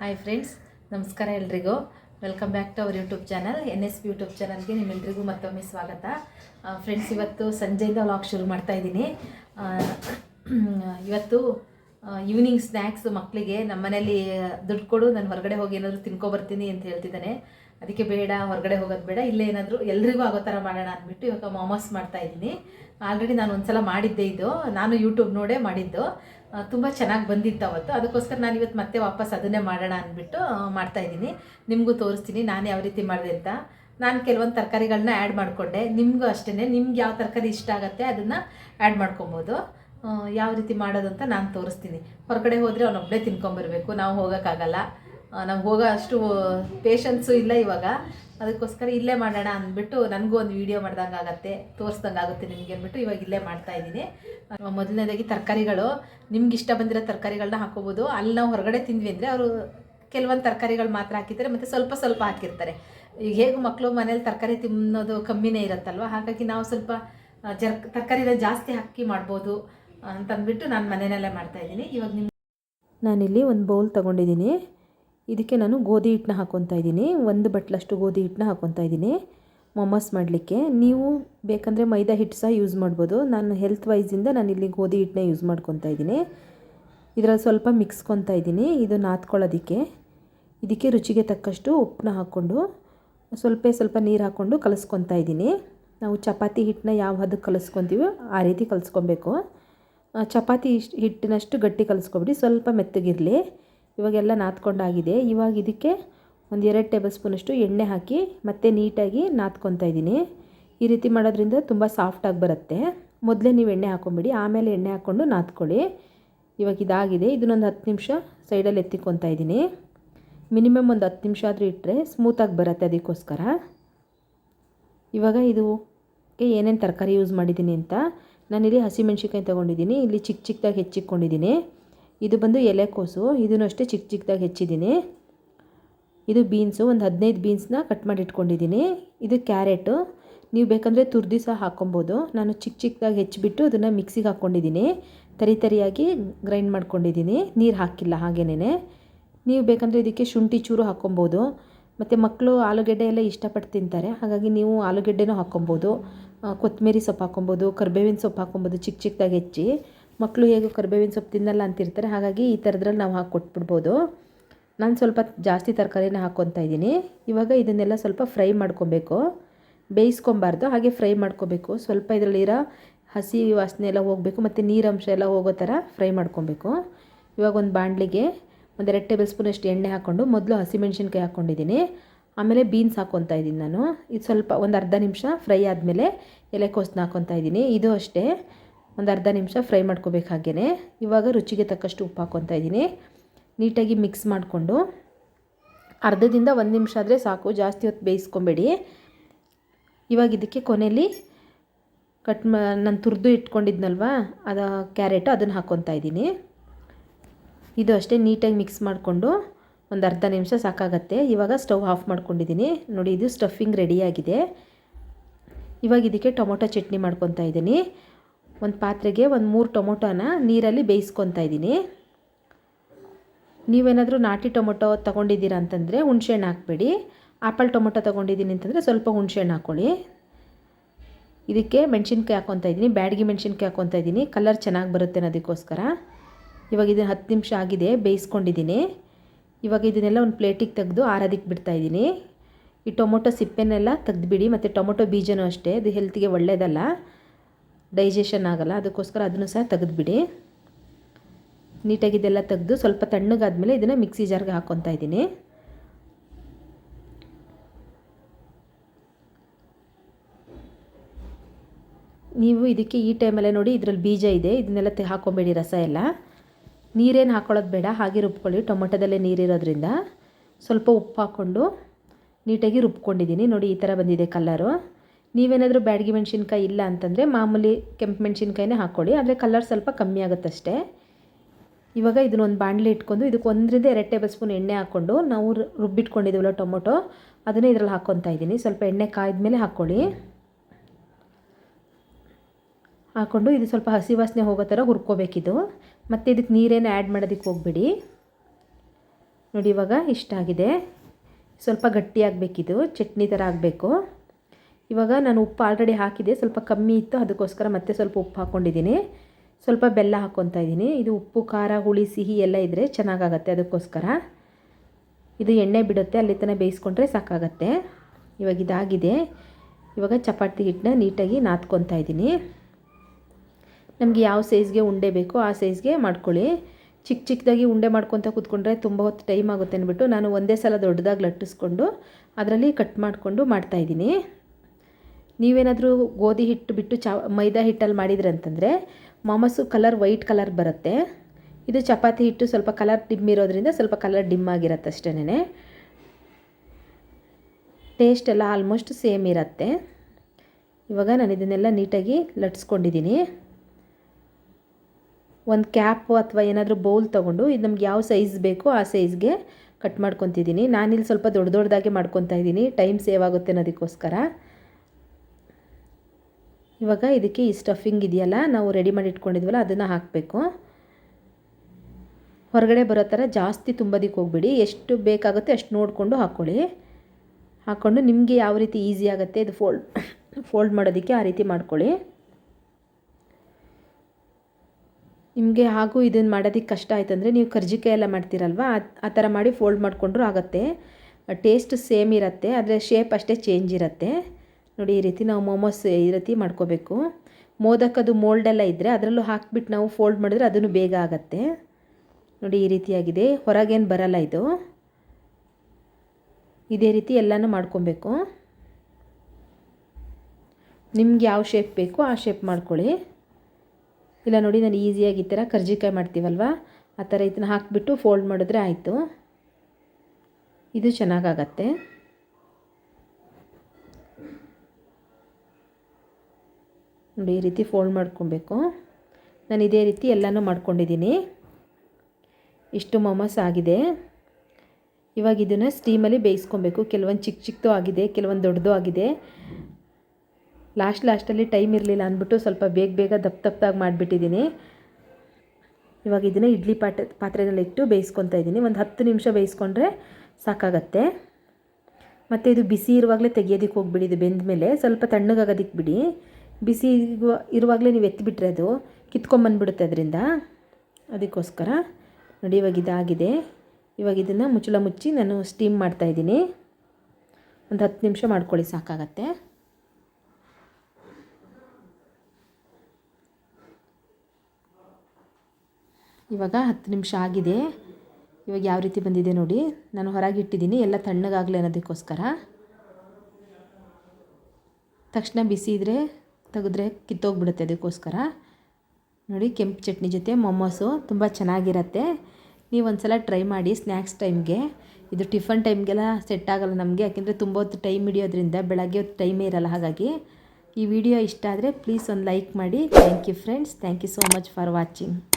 Hi friends ನಮಸ್ಕಾರ ಎಲ್ರಿಗೂ. Welcome back to our YouTube channel N S B YouTube ಚಾನಲ್ಗೆ ನಿಮ್ಮೆಲ್ರಿಗೂ ಮತ್ತೊಮ್ಮೆ ಸ್ವಾಗತ. ಫ್ರೆಂಡ್ಸ್ ಇವತ್ತು ಸಂಜೆಯಿಂದ ವ್ಲಾಗ್ ಶುರು ಮಾಡ್ತಾ ಇದ್ದೀನಿ. ಇವತ್ತು ಈವ್ನಿಂಗ್ ಸ್ನ್ಯಾಕ್ಸ್ ಮಕ್ಕಳಿಗೆ ನಮ್ಮ ಮನೇಲಿ ದುಡ್ಡು ಕೊಡು, ನಾನು ಹೊರಗಡೆ ಹೋಗಿ ಏನಾದರೂ ತಿನ್ಕೊಬರ್ತೀನಿ ಅಂತ ಹೇಳ್ತಿದ್ದಾನೆ. ಅದಕ್ಕೆ ಬೇಡ, ಹೊರಗಡೆ ಹೋಗೋದು ಬೇಡ, ಇಲ್ಲೇ ಏನಾದರೂ ಎಲ್ರಿಗೂ ಆಗೋ ಥರ ಮಾಡೋಣ ಅಂದ್ಬಿಟ್ಟು ಇವಾಗ ಮೊಮೋಸ್ ಮಾಡ್ತಾ ಇದ್ದೀನಿ. ಆಲ್ರೆಡಿ ನಾನು ಒಂದ್ಸಲ ಮಾಡಿದ್ದೆ ಇದು. ನಾನು ಯೂಟ್ಯೂಬ್ ನೋಡೇ ಮಾಡಿದ್ದು. ತುಂಬ ಚೆನ್ನಾಗಿ ಬಂದಿತ್ತು ಅವತ್ತು. ಅದಕ್ಕೋಸ್ಕರ ನಾನು ಇವತ್ತು ಮತ್ತೆ ವಾಪಸ್ ಅದನ್ನೇ ಮಾಡೋಣ ಅಂದ್ಬಿಟ್ಟು ಆ, ಮಾಡ್ತಾ ಇದ್ದೀನಿ. ನಿಮಗೂ ತೋರಿಸ್ತೀನಿ ನಾನು ಯಾವ ರೀತಿ ಮಾಡಿದೆ ಅಂತ. ನಾನು ಕೆಲವೊಂದು ತರಕಾರಿಗಳನ್ನ ಆ್ಯಡ್ ಮಾಡಿಕೊಂಡೆ. ನಿಮಗೂ ಅಷ್ಟೇ ನಿಮ್ಗೆ ಯಾವ ತರಕಾರಿ ಇಷ್ಟ ಆಗುತ್ತೆ ಅದನ್ನು ಆ್ಯಡ್ ಮಾಡ್ಕೊಬೋದು. ಯಾವ ರೀತಿ ಮಾಡೋದು ಅಂತ ನಾನು ತೋರಿಸ್ತೀನಿ. ಹೊರಗಡೆ ಹೋದರೆ ಅವನೊಬ್ಬಳೇ ತಿನ್ಕೊಂಬರ್ಬೇಕು ನಾವು ಹೋಗೋಕ್ಕಾಗಲ್ಲ. ನಾವು ಹೋಗೋ ಅಷ್ಟು ಪೇಷನ್ಸು ಇಲ್ಲ ಇವಾಗ. ಅದಕ್ಕೋಸ್ಕರ ಇಲ್ಲೇ ಮಾಡೋಣ ಅಂದ್ಬಿಟ್ಟು ನನಗೂ ಒಂದು ವೀಡಿಯೋ ಮಾಡ್ದಂಗೆ ಆಗುತ್ತೆ. ತೋರಿಸ್ದಂಗೆ ಆಗುತ್ತೆ ನಿಮಗೆ ಅಂದ್ಬಿಟ್ಟು ಇವಾಗ ಇಲ್ಲೇ ಮಾಡ್ತಾ ಇದ್ದೀನಿ. ಮೊದಲನೇದಾಗಿ ತರಕಾರಿಗಳು. ನಿಮ್ಗೆ ಇಷ್ಟ ಬಂದಿರೋ ತರಕಾರಿಗಳನ್ನ ಹಾಕೋಬೋದು. ಅಲ್ಲಿ ನಾವು ಹೊರಗಡೆ ತಿಂದ್ವಿ ಅಂದರೆ ಅವರು ಕೆಲವೊಂದು ತರಕಾರಿಗಳು ಮಾತ್ರ ಹಾಕಿರ್ತಾರೆ, ಮತ್ತು ಸ್ವಲ್ಪ ಸ್ವಲ್ಪ ಹಾಕಿರ್ತಾರೆ. ಈಗ ಹೇಗೆ ಮಕ್ಕಳು ಮನೇಲಿ ತರಕಾರಿ ತಿನ್ನೋದು ಕಮ್ಮಿನೇ ಇರುತ್ತಲ್ವ? ಹಾಗಾಗಿ ನಾವು ಸ್ವಲ್ಪ ಜರ್ ತರಕಾರಿನ ಜಾಸ್ತಿ ಹಾಕಿ ಮಾಡ್ಬೋದು ಅಂತಂದ್ಬಿಟ್ಟು ನಾನು ಮನೆಯಲ್ಲೇ ಮಾಡ್ತಾಯಿದ್ದೀನಿ ಇವಾಗ ನಿಮ್ಮ ನಾನಿಲ್ಲಿ ಒಂದು ಬೌಲ್ ತೊಗೊಂಡಿದ್ದೀನಿ. ಇದಕ್ಕೆ ನಾನು ಗೋಧಿ ಹಿಟ್ಟನ್ನ ಹಾಕ್ಕೊತಾ ಇದ್ದೀನಿ. ಒಂದು ಬಟ್ಲಷ್ಟು ಗೋಧಿ ಹಿಟ್ಟನ್ನ ಹಾಕ್ಕೊತಾ ಇದ್ದೀನಿ. ಮೊಮೋಸ್ ಮಾಡಲಿಕ್ಕೆ. ನೀವು ಬೇಕಂದರೆ ಮೈದಾ ಹಿಟ್ಟು ಸಹ ಯೂಸ್ ಮಾಡ್ಬೋದು. ನಾನು ಹೆಲ್ತ್ ವೈಸಿಂದ ನಾನು ಇಲ್ಲಿ ಗೋಧಿ ಹಿಟ್ಟನ್ನ ಯೂಸ್ ಮಾಡ್ಕೊತಾ ಇದ್ದೀನಿ. ಇದರಲ್ಲಿ ಸ್ವಲ್ಪ ಮಿಕ್ಸ್ಕೊತಾ ಇದ್ದೀನಿ. ಇದು ನಾದ್ಕೊಳ್ಳೋದಕ್ಕೆ. ಇದಕ್ಕೆ ರುಚಿಗೆ ತಕ್ಕಷ್ಟು ಉಪ್ಪನ್ನ ಹಾಕ್ಕೊಂಡು ಸ್ವಲ್ಪ ಸ್ವಲ್ಪ ನೀರು ಹಾಕ್ಕೊಂಡು ಕಲಿಸ್ಕೊತಾ ಇದ್ದೀನಿ. ನಾವು ಚಪಾತಿ ಹಿಟ್ಟನ್ನ ಯಾವ ಹದಕ್ಕೆ ಕಲಿಸ್ಕೊತೀವೋ ಆ ರೀತಿ ಕಲಿಸ್ಕೊಬೇಕು ಚಪಾತಿ ಹಿಟ್ಟಿನಷ್ಟು ಗಟ್ಟಿ ಕಲಿಸ್ಕೊಬಿಡಿ. ಸ್ವಲ್ಪ ಮೆತ್ತಗಿರಲಿ. ಇವಾಗೆಲ್ಲ ನಾದ್ಕೊಂಡಾಗಿದೆ ಇವಾಗ ಇದಕ್ಕೆ ಒಂದು ಎರಡು ಟೇಬಲ್ ಸ್ಪೂನಷ್ಟು ಎಣ್ಣೆ ಹಾಕಿ ಮತ್ತೆ ನೀಟಾಗಿ ನಾದ್ಕೊತಾ ಇದ್ದೀನಿ. ಈ ರೀತಿ ಮಾಡೋದ್ರಿಂದ ತುಂಬ ಸಾಫ್ಟಾಗಿ ಬರುತ್ತೆ. ಮೊದಲೇ ನೀವು ಎಣ್ಣೆ ಹಾಕೊಂಬಿಡಿ, ಆಮೇಲೆ ಎಣ್ಣೆ ಹಾಕ್ಕೊಂಡು ನಾದ್ಕೊಳ್ಳಿ. ಇವಾಗ ಇದಾಗಿದೆ. ಇದನ್ನೊಂದು ಹತ್ತು ನಿಮಿಷ ಸೈಡಲ್ಲಿ ಎತ್ತಿಕೊತಾ ಇದ್ದೀನಿ. ಮಿನಿಮಮ್ ಒಂದು ಹತ್ತು ನಿಮಿಷ ಆದರೂ ಇಟ್ಟರೆ ಸ್ಮೂತಾಗಿ ಬರುತ್ತೆ ಅದಕ್ಕೋಸ್ಕರ. ಇವಾಗ ಇದು ಏನೇನು ತರಕಾರಿ ಯೂಸ್ ಮಾಡಿದ್ದೀನಿ ಅಂತ ನಾನಿಲ್ಲಿ ಹಸಿಮೆಣ್ಸಿಕಾಯಿ ತೊಗೊಂಡಿದ್ದೀನಿ. ಇಲ್ಲಿ ಚಿಕ್ಕ ಚಿಕ್ಕದಾಗಿ ಹೆಚ್ಚಿಕ್ಕೊಂಡಿದ್ದೀನಿ. ಇದು ಬಂದು ಎಲೆಕೋಸು ಇದನ್ನು ಅಷ್ಟೇ ಚಿಕ್ಕ ಚಿಕ್ಕದಾಗಿ ಹೆಚ್ಚಿದ್ದೀನಿ. ಇದು ಬೀನ್ಸು. ಒಂದು ಹದಿನೈದು ಬೀನ್ಸ್ನ ಕಟ್ ಮಾಡಿ ಇಟ್ಕೊಂಡಿದ್ದೀನಿ. ಇದು ಕ್ಯಾರೆಟು. ನೀವು ಬೇಕಂದರೆ ತುರ್ದಿ ಸಹ ಹಾಕ್ಕೊಬೋದು ನಾನು ಚಿಕ್ಕ ಚಿಕ್ಕದಾಗಿ ಹೆಚ್ಚಿಬಿಟ್ಟು ಅದನ್ನು ಮಿಕ್ಸಿಗೆ ಹಾಕ್ಕೊಂಡಿದ್ದೀನಿ. ತರಿ ತರಿಯಾಗಿ ಗ್ರೈಂಡ್ ಮಾಡ್ಕೊಂಡಿದ್ದೀನಿ. ನೀರು ಹಾಕಿಲ್ಲ ಹಾಗೇನೇ ನೀವು ಬೇಕಂದರೆ ಇದಕ್ಕೆ ಶುಂಠಿ ಚೂರು ಹಾಕ್ಕೊಬೋದು ಮತ್ತು ಮಕ್ಕಳು ಆಲೂಗೆಡ್ಡೆ ಎಲ್ಲ ಇಷ್ಟಪಟ್ಟು ತಿಂತಾರೆ. ಹಾಗಾಗಿ ನೀವು ಆಲೂಗೆಡ್ಡೆನೂ ಹಾಕ್ಕೊಬೋದು ಕೊತ್ತಂಬರಿ ಸೊಪ್ಪು ಹಾಕ್ಕೊಬೋದು ಕರ್ಬೇವಿನ ಸೊಪ್ಪು ಹಾಕ್ಕೊಬೋದು ಚಿಕ್ಕ ಚಿಕ್ಕದಾಗಿ ಹೆಚ್ಚಿ. ಮಕ್ಕಳು ಹೇಗೂ ಕರಿಬೇವಿನ ಸೊಪ್ಪು ತಿನ್ನಲ್ಲ ಅಂತಿರ್ತಾರೆ, ಹಾಗಾಗಿ ಈ ಥರದ್ರಲ್ಲಿ ನಾವು ಹಾಕಿ ಕೊಟ್ಬಿಡ್ಬೋದು ನಾನು ಸ್ವಲ್ಪ ಜಾಸ್ತಿ ತರಕಾರಿನ ಹಾಕ್ಕೊತಾ ಇದ್ದೀನಿ. ಇವಾಗ ಇದನ್ನೆಲ್ಲ ಸ್ವಲ್ಪ ಫ್ರೈ ಮಾಡ್ಕೊಬೇಕು. ಬೇಯಿಸ್ಕೊಬಾರ್ದು, ಹಾಗೆ ಫ್ರೈ ಮಾಡ್ಕೋಬೇಕು. ಸ್ವಲ್ಪ ಇದರಲ್ಲಿರೋ ಹಸಿ ವಾಸನೆ ಎಲ್ಲ ಹೋಗಬೇಕು, ಮತ್ತು ನೀರಂಶ ಎಲ್ಲ ಹೋಗೋ ಥರ ಫ್ರೈ ಮಾಡ್ಕೊಬೇಕು. ಇವಾಗ ಒಂದು ಬಾಣಲಿಗೆ ಒಂದೆರಡು ಟೇಬಲ್ ಸ್ಪೂನಷ್ಟು ಎಣ್ಣೆ ಹಾಕ್ಕೊಂಡು, ಮೊದಲು ಹಸಿಮೆಣ್ಸಿನ್ಕಾಯಿ ಹಾಕ್ಕೊಂಡಿದ್ದೀನಿ. ಆಮೇಲೆ ಬೀನ್ಸ್ ಹಾಕ್ಕೊತಾ ಇದ್ದೀನಿ ನಾನು. ಇದು ಸ್ವಲ್ಪ ಒಂದು ಅರ್ಧ ನಿಮಿಷ ಫ್ರೈ ಆದಮೇಲೆ ಎಲೆಕೋಸನ್ನ ಹಾಕ್ಕೊತಾ ಇದ್ದೀನಿ. ಇದು ಅಷ್ಟೇ. ಒಂದು ಅರ್ಧ ನಿಮಿಷ ಫ್ರೈ ಮಾಡ್ಕೋಬೇಕು ಹಾಗೇ ಇವಾಗ ರುಚಿಗೆ ತಕ್ಕಷ್ಟು ಉಪ್ಪು ಹಾಕ್ಕೊತಾ ಇದ್ದೀನಿ. ನೀಟಾಗಿ ಮಿಕ್ಸ್ ಮಾಡಿಕೊಂಡು ಅರ್ಧದಿಂದ ಒಂದು ನಿಮಿಷ ಆದರೆ ಸಾಕು, ಜಾಸ್ತಿ ಹೊತ್ತು ಬೇಯಿಸ್ಕೊಬೇಡಿ. ಇವಾಗ ಇದಕ್ಕೆ ಕೊನೆಯಲ್ಲಿ ಕಟ್ ನಾನು ತುರಿದು ಇಟ್ಕೊಂಡಿದ್ನಲ್ವ, ಅದು ಕ್ಯಾರೆಟು ಅದನ್ನು ಹಾಕ್ಕೊತಾ ಇದ್ದೀನಿ. ಇದು ಅಷ್ಟೇ ನೀಟಾಗಿ ಮಿಕ್ಸ್ ಮಾಡಿಕೊಂಡು ಒಂದು ಅರ್ಧ ನಿಮಿಷ ಸಾಕಾಗತ್ತೆ. ಇವಾಗ ಸ್ಟವ್ ಆಫ್ ಮಾಡ್ಕೊಂಡಿದ್ದೀನಿ. ನೋಡಿ, ಇದು ಸ್ಟಫಿಂಗ್ ರೆಡಿಯಾಗಿದೆ ಇವಾಗ ಇದಕ್ಕೆ ಟೊಮೊಟೊ ಚಟ್ನಿ ಮಾಡ್ಕೊತಾ ಇದ್ದೀನಿ. ಒಂದು ಪಾತ್ರೆಗೆ ಒಂದು ಮೂರು ಟೊಮೊಟೊನ ನೀರಲ್ಲಿ ಬೇಯಿಸ್ಕೊತಾ ಇದ್ದೀನಿ. ನೀವೇನಾದರೂ ನಾಟಿ ಟೊಮೊಟೊ ತೊಗೊಂಡಿದ್ದೀರಾ ಅಂತಂದರೆ ಹುಣಸೆಹಣ್ಣು ಹಾಕಬೇಡಿ. ಆಪಲ್ ಟೊಮೊಟೊ ತೊಗೊಂಡಿದ್ದೀನಿ ಅಂತಂದರೆ ಸ್ವಲ್ಪ ಹುಣಸೆಹಣ್ಣು ಹಾಕ್ಕೊಳ್ಳಿ ಇದಕ್ಕೆ ಮೆಣಸಿನ್ಕಾಯಿ ಹಾಕ್ಕೊತಾ ಇದ್ದೀನಿ. ಬ್ಯಾಡಗಿ ಮೆಣಸಿನ್ಕಾಯಿ ಹಾಕ್ಕೊತಾ ಇದ್ದೀನಿ. ಕಲರ್ ಚೆನ್ನಾಗಿ ಬರುತ್ತೆ ಅನ್ನೋದಕ್ಕೋಸ್ಕರ. ಇವಾಗ ಇದನ್ನು ಹತ್ತು ನಿಮಿಷ ಆಗಿದೆ ಬೇಯಿಸ್ಕೊಂಡಿದ್ದೀನಿ. ಇವಾಗ ಇದನ್ನೆಲ್ಲ ಒಂದು ಪ್ಲೇಟಿಗೆ ತೆಗೆದು ಆರಾದಿಕ್ ಬಿಡ್ತಾ ಇದ್ದೀನಿ. ಈ ಟೊಮೊಟೊ ಸಿಪ್ಪೆನೆಲ್ಲ ತೆಗೆದುಬಿಡಿ. ಮತ್ತು ಟೊಮೊಟೊ ಬೀಜನೂ ಅಷ್ಟೇ. ಇದು ಹೆಲ್ತಿಗೆ ಒಳ್ಳೆಯದಲ್ಲ ಡೈಜೆಷನ್ ಆಗಲ್ಲ, ಅದಕ್ಕೋಸ್ಕರ ಅದನ್ನು ಸಹ ತೆಗೆದುಬಿಡಿ. ನೀಟಾಗಿದೆಲ್ಲ ತೆಗೆದು ಸ್ವಲ್ಪ ತಣ್ಣಗಾದ್ಮೇಲೆ ಇದನ್ನು ಮಿಕ್ಸಿ ಜಾರ್ಗೆ ಹಾಕ್ಕೊತಾ ಇದ್ದೀನಿ. ನೀವು ಇದಕ್ಕೆ ಈ ಟೈಮಲ್ಲೇ ನೋಡಿ ಇದರಲ್ಲಿ ಬೀಜ ಇದೆ, ಇದನ್ನೆಲ್ಲ ತೆ ಹಾಕ್ಕೊಬೇಡಿ ರಸ ಎಲ್ಲ. ನೀರೇನು ಹಾಕ್ಕೊಳ್ಳೋದು ಬೇಡ, ಹಾಗೆ ರುಬ್ಕೊಳ್ಳಿ. ಟೊಮೊಟೊದಲ್ಲೇ ನೀರಿರೋದ್ರಿಂದ ಸ್ವಲ್ಪ ಉಪ್ಪು ಹಾಕ್ಕೊಂಡು ನೀಟಾಗಿ ರುಬ್ಕೊಂಡಿದ್ದೀನಿ. ನೋಡಿ ಈ ಥರ ಬಂದಿದೆ ಕಲ್ಲರು ನೀವೇನಾದರೂ ಬ್ಯಾಡಗಿ ಮೆಣಸಿನ್ಕಾಯಿ ಇಲ್ಲ ಅಂತಂದರೆ ಮಾಮೂಲಿ ಕೆಂಪು ಮೆಣಸಿನ್ಕಾಯಿನೇ ಹಾಕ್ಕೊಳ್ಳಿ ಆದರೆ ಕಲರ್ ಸ್ವಲ್ಪ ಕಮ್ಮಿ ಆಗುತ್ತಷ್ಟೇ. ಇವಾಗ ಇದನ್ನೊಂದು ಬಾಣಲಿ ಇಟ್ಕೊಂಡು ಇದಕ್ಕೆ ಒಂದರಿಂದ ಎರಡು ಟೇಬಲ್ ಸ್ಪೂನ್ ಎಣ್ಣೆ ಹಾಕ್ಕೊಂಡು ನಾವು ರುಬ್ಬಿಟ್ಕೊಂಡಿದ್ದೀವಲ್ಲ ಟೊಮೊಟೊ, ಅದನ್ನೇ ಇದರಲ್ಲಿ ಹಾಕ್ಕೊತಾ ಇದ್ದೀನಿ. ಸ್ವಲ್ಪ ಎಣ್ಣೆ ಕಾಯ್ದ್ಮೇಲೆ ಹಾಕ್ಕೊಳ್ಳಿ ಹಾಕ್ಕೊಂಡು ಇದು ಸ್ವಲ್ಪ ಹಸಿ ವಾಸನೆ ಹೋಗೋ ಥರ ಹುರ್ಕೋಬೇಕಿದು. ಮತ್ತು ಇದಕ್ಕೆ ನೀರೇನು ಆ್ಯಡ್ ಮಾಡೋದಕ್ಕೆ ಹೋಗ್ಬೇಡಿ. ನೋಡಿ ಇವಾಗ ಇಷ್ಟ ಆಗಿದೆ ಸ್ವಲ್ಪ ಗಟ್ಟಿಯಾಗಬೇಕಿದು, ಚಟ್ನಿ ಥರ ಆಗಬೇಕು. ಇವಾಗ ನಾನು ಉಪ್ಪು ಆಲ್ರೆಡಿ ಹಾಕಿದೆ ಸ್ವಲ್ಪ ಕಮ್ಮಿ ಇತ್ತು. ಅದಕ್ಕೋಸ್ಕರ ಮತ್ತೆ ಸ್ವಲ್ಪ ಉಪ್ಪು ಹಾಕ್ಕೊಂಡಿದ್ದೀನಿ ಸ್ವಲ್ಪ ಬೆಲ್ಲ ಹಾಕ್ಕೊತಾ ಇದ್ದೀನಿ. ಇದು ಉಪ್ಪು, ಖಾರ, ಹುಳಿ, ಸಿಹಿ ಎಲ್ಲ ಇದ್ದರೆ ಚೆನ್ನಾಗಾಗತ್ತೆ ಅದಕ್ಕೋಸ್ಕರ. ಇದು ಎಣ್ಣೆ ಬಿಡುತ್ತೆ. ಅಲ್ಲಿ ತನಕ ಬೇಯಿಸ್ಕೊಂಡ್ರೆ ಸಾಕಾಗತ್ತೆ. ಇವಾಗ ಇದಾಗಿದೆ. ಇವಾಗ ಚಪಾತಿ ಹಿಟ್ಟನ್ನ ನೀಟಾಗಿ ನಾದ್ಕೊತಾ ಇದ್ದೀನಿ. ನಮಗೆ ಯಾವ ಸೈಜ್ಗೆ ಉಂಡೆ ಬೇಕೋ ಆ ಸೈಜ್ಗೆ ಮಾಡ್ಕೊಳ್ಳಿ. ಚಿಕ್ಕ ಚಿಕ್ಕದಾಗಿ ಉಂಡೆ ಮಾಡ್ಕೊತ ಕೂತ್ಕೊಂಡ್ರೆ ತುಂಬ ಹೊತ್ತು ಟೈಮ್ ಆಗುತ್ತೆ ಅಂದ್ಬಿಟ್ಟು ನಾನು ಒಂದೇ ಸಲ ದೊಡ್ಡದಾಗಿ ಲಟ್ಟಿಸ್ಕೊಂಡು ಅದರಲ್ಲಿ ಕಟ್ ಮಾಡಿಕೊಂಡು ಮಾಡ್ತಾಯಿದ್ದೀನಿ ನೀವೇನಾದರೂ ಗೋಧಿ ಹಿಟ್ಟು ಬಿಟ್ಟು ಚ, ಮೈದಾ ಹಿಟ್ಟಲ್ಲಿ ಮಾಡಿದ್ರಿ ಅಂತಂದರೆ ಮಾಮಸು ಕಲರ್ ವೈಟ್ ಕಲರ್ ಬರುತ್ತೆ. ಇದು ಚಪಾತಿ ಹಿಟ್ಟು ಸ್ವಲ್ಪ ಕಲರ್ ಡಿಮ್ ಇರೋದ್ರಿಂದ ಸ್ವಲ್ಪ ಕಲರ್ ಡಿಮ್ ಆಗಿರುತ್ತೆ ಅಷ್ಟೇ ಟೇಸ್ಟ್ ಎಲ್ಲ ಆಲ್ಮೋಸ್ಟ್ ಸೇಮ್ ಇರುತ್ತೆ. ಇವಾಗ ನಾನು ಇದನ್ನೆಲ್ಲ ನೀಟಾಗಿ ಲಟ್ಸ್ಕೊಂಡಿದ್ದೀನಿ ಒಂದು ಕ್ಯಾಪು ಅಥವಾ ಏನಾದರೂ ಬೌಲ್ ತೊಗೊಂಡು ಇದು ನಮ್ಗೆ ಯಾವ ಸೈಜ್ ಬೇಕೋ ಆ ಸೈಜ್ಗೆ ಕಟ್ ಮಾಡ್ಕೊತಿದ್ದೀನಿ ನಾನಿಲ್ಲಿ ಸ್ವಲ್ಪ ದೊಡ್ಡ ದೊಡ್ಡದಾಗೆ ಮಾಡ್ಕೊತಾ ಇದ್ದೀನಿ ಟೈಮ್ ಸೇವ್ ಆಗುತ್ತೆ ಅನ್ನೋದಕ್ಕೋಸ್ಕರ. ಇವಾಗ ಇದಕ್ಕೆ ಈ ಸ್ಟಫಿಂಗ್ ಇದೆಯಲ್ಲ, ನಾವು ರೆಡಿ ಮಾಡಿ ಇಟ್ಕೊಂಡಿದ್ವಲ್ಲ, ಅದನ್ನು ಹಾಕಬೇಕು. ಹೊರಗಡೆ ಬರೋ ಥರ ಜಾಸ್ತಿ ತುಂಬೋದಕ್ಕೆ ಹೋಗಬೇಡಿ. ಎಷ್ಟು ಬೇಕಾಗುತ್ತೆ ಅಷ್ಟು ನೋಡಿಕೊಂಡು ಹಾಕ್ಕೊಳ್ಳಿ ಹಾಕ್ಕೊಂಡು ನಿಮಗೆ ಯಾವ ರೀತಿ ಈಸಿ ಆಗುತ್ತೆ ಇದು ಫೋಲ್ಡ್ ಫೋಲ್ಡ್ ಮಾಡೋದಕ್ಕೆ ಆ ರೀತಿ ಮಾಡ್ಕೊಳ್ಳಿ. ನಿಮಗೆ ಹಾಗೂ ಇದನ್ನು ಮಾಡೋದಕ್ಕೆ ಕಷ್ಟ ಆಯ್ತಂದರೆ ನೀವು ಕರ್ಜಿಕಾಯಿ ಎಲ್ಲ ಮಾಡ್ತೀರಲ್ವ? ಆ ಥರ ಮಾಡಿ ಫೋಲ್ಡ್ ಮಾಡಿಕೊಂಡ್ರೂ ಆಗುತ್ತೆ. ಟೇಸ್ಟ್ ಸೇಮ್ ಇರುತ್ತೆ, ಆದರೆ ಶೇಪ್ ಅಷ್ಟೇ ಚೇಂಜ್ ಇರುತ್ತೆ. ನೋಡಿ, ಈ ರೀತಿ ನಾವು ಮೋಮೋಸ್ ಈ ರೀತಿ ಮಾಡ್ಕೋಬೇಕು. ಮೋದಕದು ಮೋಲ್ಡೆಲ್ಲ ಇದ್ದರೆ ಅದರಲ್ಲೂ ಹಾಕ್ಬಿಟ್ಟು ನಾವು ಫೋಲ್ಡ್ ಮಾಡಿದ್ರೆ ಅದನ್ನು ಬೇಗ ಆಗತ್ತೆ. ನೋಡಿ, ಈ ರೀತಿಯಾಗಿದೆ. ಹೊರಗೇನು ಬರಲ್ಲ ಇದು. ಇದೇ ರೀತಿ ಎಲ್ಲನೂ ಮಾಡ್ಕೊಬೇಕು. ನಿಮ್ಗೆ ಯಾವ ಶೇಪ್ ಬೇಕೋ ಆ ಶೇಪ್ ಮಾಡ್ಕೊಳ್ಳಿ. ಇಲ್ಲ ನೋಡಿ, ನಾನು ಈಸಿಯಾಗಿ ಈ ಥರ ಕರ್ಜಿಕಾಯಿ ಮಾಡ್ತೀವಲ್ವ? ಆ ಥರ ಇದನ್ನ ಹಾಕಿಬಿಟ್ಟು ಫೋಲ್ಡ್ ಮಾಡಿದ್ರೆ ಆಯಿತು. ಇದು ಚೆನ್ನಾಗಾಗತ್ತೆ. ನೋಡಿ, ಈ ರೀತಿ ಫೋಲ್ಡ್ ಮಾಡ್ಕೊಬೇಕು. ನಾನು ಇದೇ ರೀತಿ ಎಲ್ಲನೂ ಮಾಡ್ಕೊಂಡಿದ್ದೀನಿ. ಇಷ್ಟು ಮೊಮಸ್ ಆಗಿದೆ. ಇವಾಗ ಇದನ್ನು ಸ್ಟೀಮಲ್ಲಿ ಬೇಯಿಸ್ಕೊಬೇಕು. ಕೆಲವೊಂದು ಚಿಕ್ಕ ಚಿಕ್ಕದೂ ಆಗಿದೆ, ಕೆಲವೊಂದು ದೊಡ್ಡದು ಆಗಿದೆ. ಲಾಸ್ಟ್ ಲಾಸ್ಟಲ್ಲಿ ಟೈಮ್ ಇರಲಿಲ್ಲ ಅಂದ್ಬಿಟ್ಟು ಸ್ವಲ್ಪ ಬೇಗ ಬೇಗ ದಪ್ಪ ದಪ್ಪದಾಗಿ ಮಾಡಿಬಿಟ್ಟಿದ್ದೀನಿ. ಇವಾಗ ಇದನ್ನು ಇಡ್ಲಿ ಪಾತ್ರೆ ಪಾತ್ರೆಯಲ್ಲಿ ಇಟ್ಟು ಬೇಯಿಸ್ಕೊತಾ ಇದ್ದೀನಿ. ಒಂದು ಹತ್ತು ನಿಮಿಷ ಬೇಯಿಸ್ಕೊಂಡ್ರೆ ಸಾಕಾಗತ್ತೆ. ಮತ್ತು ಇದು ಬಿಸಿ ಇರುವಾಗಲೇ ತೆಗಿಯೋದಕ್ಕೆ ಹೋಗಿಬಿಡಿ, ಇದು ಬೆಂದ ಮೇಲೆ ಸ್ವಲ್ಪ ತಣ್ಣಗಾಗೋದಕ್ಕೆ ಬಿಡಿ. ಬಿಸಿ ಇರುವಾಗಲೇ ನೀವು ಎತ್ತಿಬಿಟ್ರೆ ಅದು ಕಿತ್ಕೊಂಬಂದ್ಬಿಡುತ್ತೆ ಅದರಿಂದ. ಅದಕ್ಕೋಸ್ಕರ ನೋಡಿ ಇವಾಗ ಇದಾಗಿದೆ. ಇವಾಗ ಇದನ್ನು ಮುಚ್ಚಳ ಮುಚ್ಚಿ ನಾನು ಸ್ಟೀಮ್ ಮಾಡ್ತಾಯಿದ್ದೀನಿ ಒಂದು ಹತ್ತು ನಿಮಿಷ ಮಾಡ್ಕೊಳ್ಳಿ, ಸಾಕಾಗತ್ತೆ. ಇವಾಗ ಹತ್ತು ನಿಮಿಷ ಆಗಿದೆ. ಇವಾಗ ಯಾವ ರೀತಿ ಬಂದಿದೆ ನೋಡಿ. ನಾನು ಹೊರಗೆ ಇಟ್ಟಿದ್ದೀನಿ, ಎಲ್ಲ ತಣ್ಣಗಾಗಲಿ ಅನ್ನೋದಕ್ಕೋಸ್ಕರ. ತಕ್ಷಣ ಬಿಸಿ ಇದ್ದರೆ ತೆಗೆದ್ರೆ ಕಿತ್ತೋಗ್ಬಿಡುತ್ತೆ ಅದಕ್ಕೋಸ್ಕರ. ನೋಡಿ ಕೆಂಪು ಚಟ್ನಿ ಜೊತೆ ಮೊಮೋಸು ತುಂಬ ಚೆನ್ನಾಗಿರತ್ತೆ. ನೀವು ಒಂದು ಸಲ ಟ್ರೈ ಮಾಡಿ ಸ್ನ್ಯಾಕ್ಸ್ ಟೈಮ್ಗೆ. ಇದು ಟಿಫನ್ ಟೈಮ್ಗೆಲ್ಲ ಸೆಟ್ ಆಗಲ್ಲ ನಮಗೆ, ಯಾಕೆಂದರೆ ತುಂಬ ಹೊತ್ತು ಟೈಮ್ ಹಿಡಿಯೋದ್ರಿಂದ ಬೆಳಗ್ಗೆ ಹೊತ್ತು ಟೈಮೇ ಇರಲ್ಲ ಹಾಗಾಗಿ. ಈ ವಿಡಿಯೋ ಇಷ್ಟ ಆದರೆ ಪ್ಲೀಸ್ ಒಂದು ಲೈಕ್ ಮಾಡಿ. Thank you friends. Thank you so much for watching.